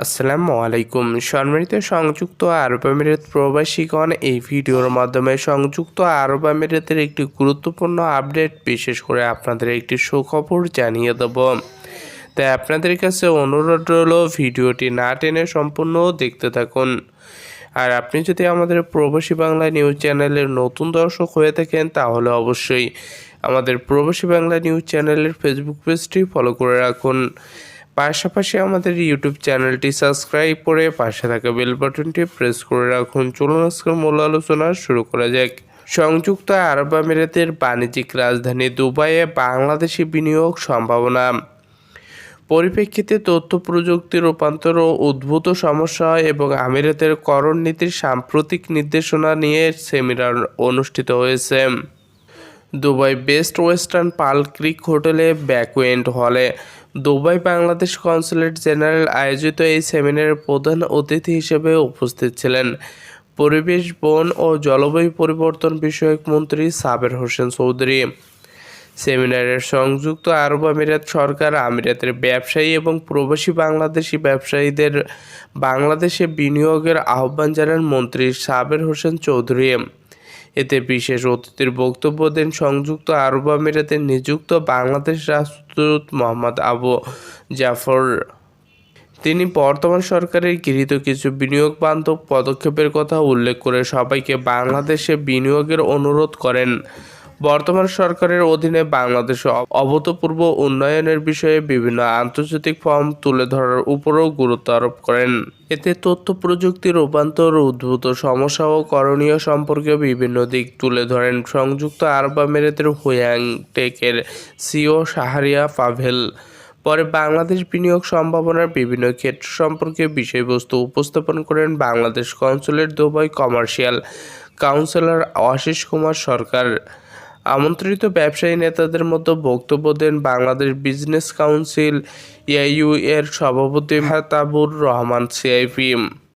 আসসালামু আলাইকুম। সম্মানিত সংযুক্ত আরব আমিরাত প্রবাসীগণ, এই ভিডিওর মাধ্যমে সংযুক্ত আরব আমিরাতের একটি গুরুত্বপূর্ণ আপডেট, বিশেষ করে আপনাদের একটি সুখবর জানিয়ে দেব। তাই আপনাদের কাছে অনুরোধ রইল, ভিডিওটি না টেনে সম্পূর্ণ দেখতে থাকুন। আর আপনি যদি আমাদের প্রবাসী বাংলা নিউজ চ্যানেলের নতুন দর্শক হয়ে থাকেন, তাহলে অবশ্যই আমাদের প্রবাসী বাংলা নিউজ চ্যানেলের ফেসবুক পেজটি ফলো করে রাখুন। পাশাপাশি আমাদের ইউটিউব চ্যানেলটি সাবস্ক্রাইব করে পাশে থাকা বেল বাটনটি প্রেস করে রাখুন। চলুন আজকের মূল আলোচনা শুরু করা যাক। সংযুক্ত আরব আমিরাতের বাণিজ্যিক রাজধানী দুবাইয়ে বাংলাদেশি বিনিয়োগ সম্ভাবনা। পরিপ্রেক্ষিতে তথ্য প্রযুক্তি রূপান্তর ও উদ্ভূত সমস্যা এবং আমিরাতের করণ নীতির সাম্প্রতিক নির্দেশনা নিয়ে সেমিনার অনুষ্ঠিত হয়েছে। Dubai best western pearl creek হোটেলে ব্যাকওয়েন্ট হলে। দুবাই বাংলাদেশ কনসুলেট জেনারেল আয়োজিত এই সেমিনারের প্রধান অতিথি হিসেবে উপস্থিত ছিলেন। পরিবেশ, বন ও জলবায়ু পরিবর্তন বিষয়ক মন্ত্রী সাবের হোসেন চৌধুরী। সেমিনারের সংযুক্ত আরব আমিরাত সরকার আমিরাতের ব্যবসায়ী এবং প্রবাসী বাংলাদেশি ব্যবসায়ীদের বাংলাদেশে বিনিয়োগের আহ্বান জানান মন্ত্রী সাবের হোসেন চৌধুরী। এতে বিশেষ অতিথির বক্তব্য দেন সংযুক্ত আরব আমিরাতে নিযুক্ত বাংলাদেশ রাষ্ট্রদূত মোহাম্মদ আবু জাফর। তিনি বর্তমান সরকারের গৃহীত কিছু বিনিয়োগ বান্ধব পদক্ষেপের কথা উল্লেখ করে সবাইকে বাংলাদেশে বিনিয়োগের অনুরোধ করেন। বর্তমান সরকারের অধীনে বাংলাদেশে অভূতপূর্ব উন্নয়নের বিষয়ে বিভিন্ন আন্তর্জাতিক ফর্ম তুলে ধরার উপরও গুরুত্ব আরোপ করেন। এতে তথ্য প্রযুক্তির রূপান্তর, উদ্ভূত সমস্যা ও করণীয় সম্পর্কে বিভিন্ন দিক তুলে ধরেন সংযুক্ত আরব আমিরাতের হুয়াং টেকের সিও শাহরিয়া পাভেল। পরে বাংলাদেশ বিনিয়োগ সম্ভাবনার বিভিন্ন ক্ষেত্র সম্পর্কে বিষয়বস্তু উপস্থাপন করেন Bangladesh consulate Dubai commercial councillor Ashis Kumar Sarkar. আমন্ত্রিত ব্যবসায়ী নেতাদের মতো বক্তব্য দেন বাংলাদেশ বিজনেস কাউন্সিল এআইইউ এর সভাপতি মেহতাবুর রহমান সিআইপি